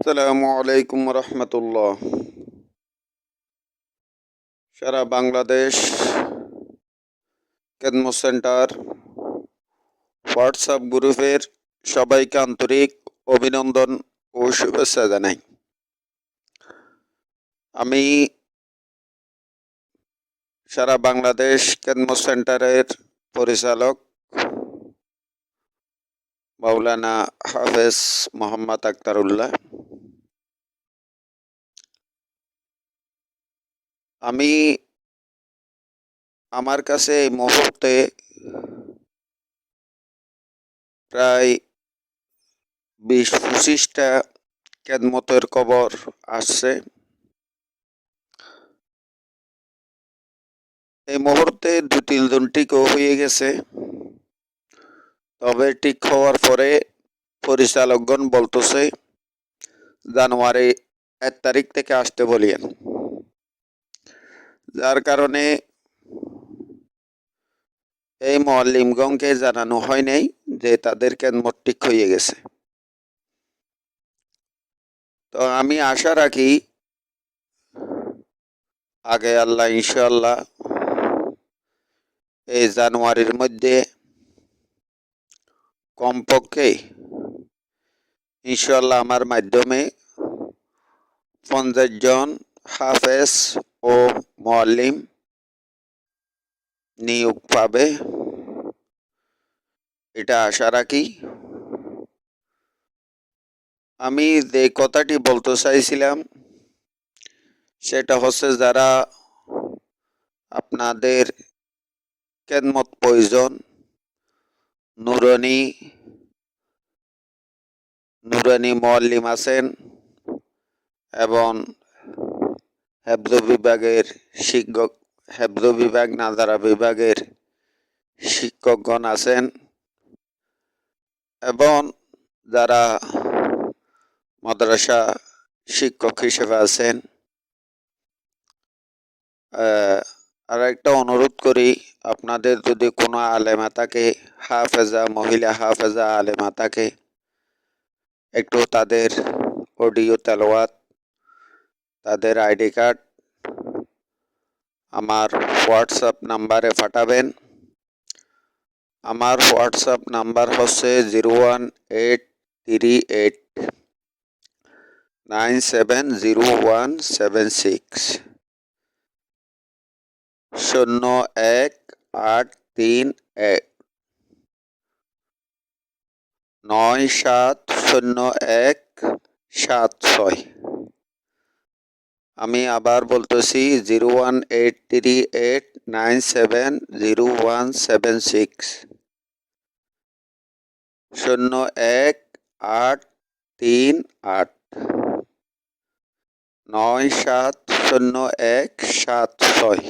আসসালামু আলাইকুম রহমতুল্লাহ। সারা বাংলাদেশ কেদম সেন্টার, হোয়াটসঅ্যাপ গ্রুপের সবাইকে আন্তরিক অভিনন্দন ও শুভেচ্ছা জানাই। আমি সারা বাংলাদেশ কেদম সেন্টারের পরিচালক মাওলানা হাফেজ মোহাম্মদ আক্তারুল্লাহ। আমি আমার কাছে এই মুহূর্তে প্রায় বিশ পঁচিশটা কেদমতের কবর আসছে। এই মুহূর্তে দু তিনজন টিকও হয়ে গেছে। তবে ঠিক হওয়ার পরে পরিচালকগণ বলতেছে, জানুয়ারি এক তারিখ থেকে আসতে বলিয়েন। যার কারণে এই মল্লিমগণকে জানানো হয় নাই যে তাদের কেন্দ্র ঠিক হয়ে গেছে। তো আমি আশা রাখি আগে আল্লাহ ইনশাল্লাহ এই জানুয়ারির মধ্যে কমপক্ষে ইনশাল্লাহ আমার মাধ্যমে পঞ্চাশ জন হাফেজ ও মোয়াল্লিম নিয়োগ পাবে। এটা আশা রাখি। আমি যে কথাটি বলতে চাইছিলাম, সেটা হচ্ছে যারা আপনাদের কেদমত প্রয়োজন, নুরানি নুরানি মোয়াল্লিম আছেন এবং হেফজ বিভাগের শিক্ষক হেফজ বিভাগ নাজারা বিভাগের শিক্ষকগণ আছেন এবং যারা মাদ্রাসা শিক্ষক হিসেবে আছেন। আর একটা অনুরোধ করি, আপনাদের যদি কোনো আলেমা থাকে, হাফেজা, মহিলা হাফেজা আলেমা থাকে, একটু তাদের অডিও তেলোয়াত তাদের আইডি কার্ড, আমার হোয়াটসঅ্যাপ নাম্বারে পাঠাবেন। আমার হোয়াটসঅ্যাপ নাম্বার হচ্ছে zero one eight three eight nine seven zero one seven six. শূন্য এক আট তিন এক। নয় সাত শূন্য এক সাত ছয়। আমি আবার বলতেছি zero one eight three eight nine seven zero one seven six. শূন্য এক আট তিন আট। নয় সাত শূন্য এক সাত ছয়।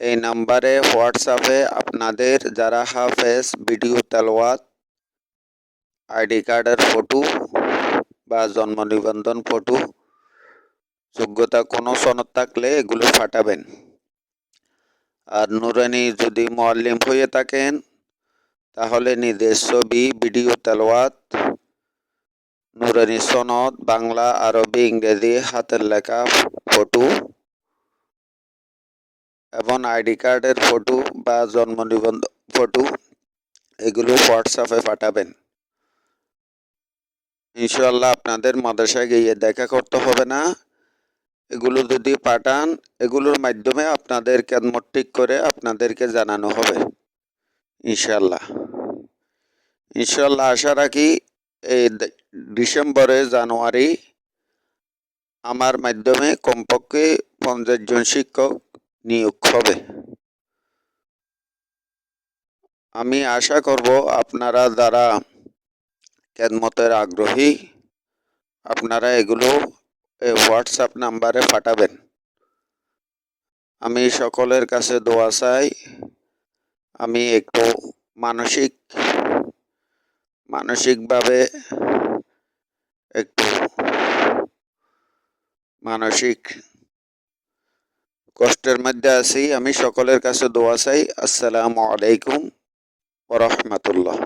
এই নাম্বারে হোয়াটসঅ্যাপে আপনাদের যারা হাফেজ ভিডিও তেলোয়াত আইডি কার্ডের ফটো বা জন্ম নিবন্ধন ফটো যোগ্যতা কোনো সনদ থাকলে এগুলো ফাটাবেন। আর নুরানি যদি মোয়াল্লিম হয়ে থাকেন, তাহলে নিজের ছবি ভিডিও তেলোয়াত নুরানি সনদ, বাংলা, আরবি, ইংরেজি, হাতের লেখা ফটো এবং আইডি কার্ডের ফটো বা জন্ম নিবন্ধ ফটো, এগুলো হোয়াটসঅ্যাপে পাঠাবেন। ইনশাল্লাহ আপনাদের মাদ্রাসায় গিয়ে দেখা করতে হবে না। এগুলো যদি পাঠান, এগুলোর মাধ্যমে আপনাদের কেদমত ঠিক করে আপনাদেরকে জানানো হবে। ইনশাল্লাহ ইনশাল্লাহ আশা রাখি এই ডিসেম্বরে জানুয়ারি আমার মাধ্যমে কমপক্ষে পঞ্চাশ জন শিক্ষক নিয়োগ হবে। আমি আশা করব আপনারা যারা কেদমতের আগ্রহী, আপনারা এগুলো হোয়াটসঅ্যাপ নাম্বারে পাঠাবেন। আমি সকলের কাছে দোয়া চাই, আমি একটু মানসিক, মানসিকভাবে একটু মানসিক কষ্টের মধ্যে আছি। আমি সকলের কাছে দোয়া চাই। আসসালামু আলাইকুম ওরহমতুল্লাহ